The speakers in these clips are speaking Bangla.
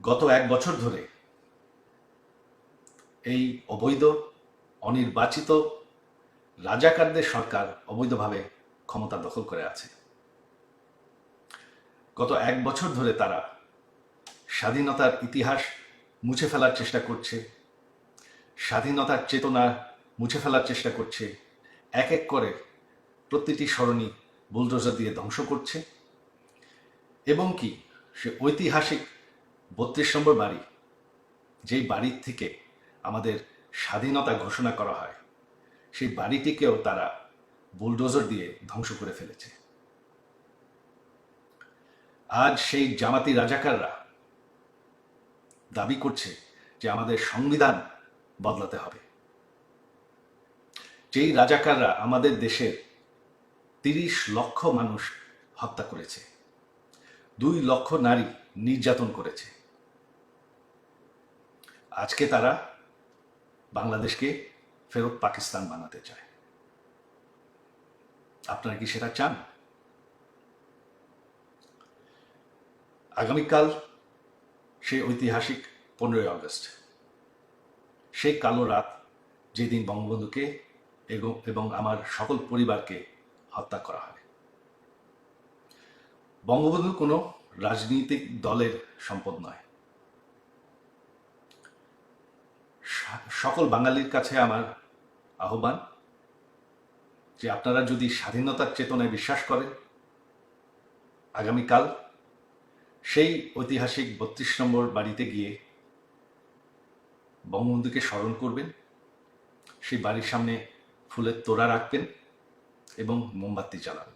গত এক বছর ধরে এই অবৈধ, অনির্বাচিত রাজাকারদের সরকার অবৈধভাবে ক্ষমতা দখল করে আছে। গত এক বছর ধরে তারা স্বাধীনতার ইতিহাস মুছে ফেলার চেষ্টা করছে, স্বাধীনতার চেতনা মুছে ফেলার চেষ্টা করছে, এক এক করে প্রতিটি সরণি বুলডোজার দিয়ে ধ্বংস করছে এবং কি সে ঐতিহাসিক বত্রিশ নম্বর বাড়ি, যেই বাড়ির থেকে আমাদের স্বাধীনতা ঘোষণা করা হয়, সেই বাড়িটিকেও তারা বুলডোজার দিয়ে ধ্বংস করে ফেলেছে। আজ সেই জামাতি রাজাকাররা দাবি করছে যে আমাদের সংবিধান বদলাতে হবে। যেই রাজাকাররা আমাদের দেশের তিরিশ লক্ষ মানুষ হত্যা করেছে, দুই লক্ষ নারী নির্যাতন করেছে আজকে তারা বাংলাদেশকে ফেরত পাকিস্তান বানাতে চায়। আপনারা কি সেটা চান? আগামীকাল সেই ঐতিহাসিক পনেরোই আগস্ট, সেই কালো রাত যেদিন বঙ্গবন্ধুকে এবং এবং আমার সকল পরিবারকে হত্যা করা হয়। বঙ্গবন্ধু কোনো রাজনৈতিক দলের সম্পদ নয় সা- সকল বাঙালির কাছে আমার আহ্বান যে আপনারা যদি স্বাধীনতার চেতনায় বিশ্বাস করেন, আগামীকাল সেই ঐতিহাসিক বত্রিশ নম্বর বাড়িতে গিয়ে বঙ্গবন্ধুকে স্মরণ করবেন, সেই বাড়ির সামনে ফুলের তোড়া রাখবেন এবং মোমবাতি জ্বালাবেন।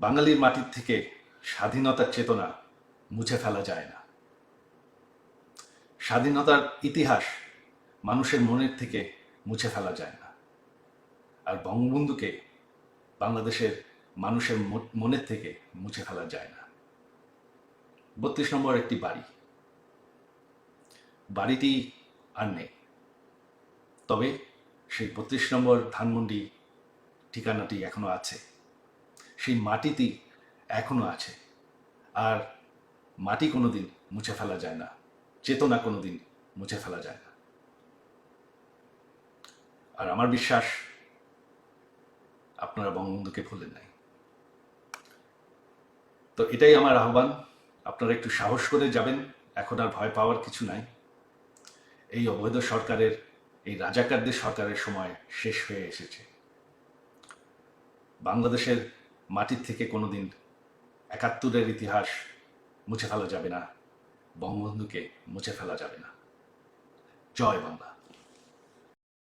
বাঙালির মাটির থেকে স্বাধীনতার চেতনা মুছে ফেলা যায় না। স্বাধীনতার ইতিহাস মানুষের মনের থেকে মুছে ফেলা যায় না। আর বঙ্গবন্ধুকে বাংলাদেশের মানুষের মনের থেকে মুছে ফেলা যায় না। বত্রিশ নম্বর একটি বাড়ি। বাড়িটি আর নেই। তবে সেই বত্রিশ নম্বর ধানমন্ডি ঠিকানাটি এখনও আছে। সেই মাটিটি এখনও আছে। আর মাটি কোনোদিন মুছে ফেলা যায় না। চেতনা কোনোদিন মুছে ফেলা যায় না। আর আমার বিশ্বাস, আপনারা বঙ্গবন্ধুকে ভুলেন নাই। তো এটাই আমার আহ্বান, আপনারা একটু সাহস করে যাবেন, এখন আর ভয় পাওয়ার কিছু নাই। এই অবৈধ সরকারের, এই রাজাকারদের সরকারের সময় শেষ হয়ে এসেছে। বাংলাদেশের মাটির থেকে কোনোদিন একাত্তরের ইতিহাস মুছে ফেলা যাবে না। বঙ্গবন্ধুকে মুছে ফেলা যাবে না। জয় বাংলা।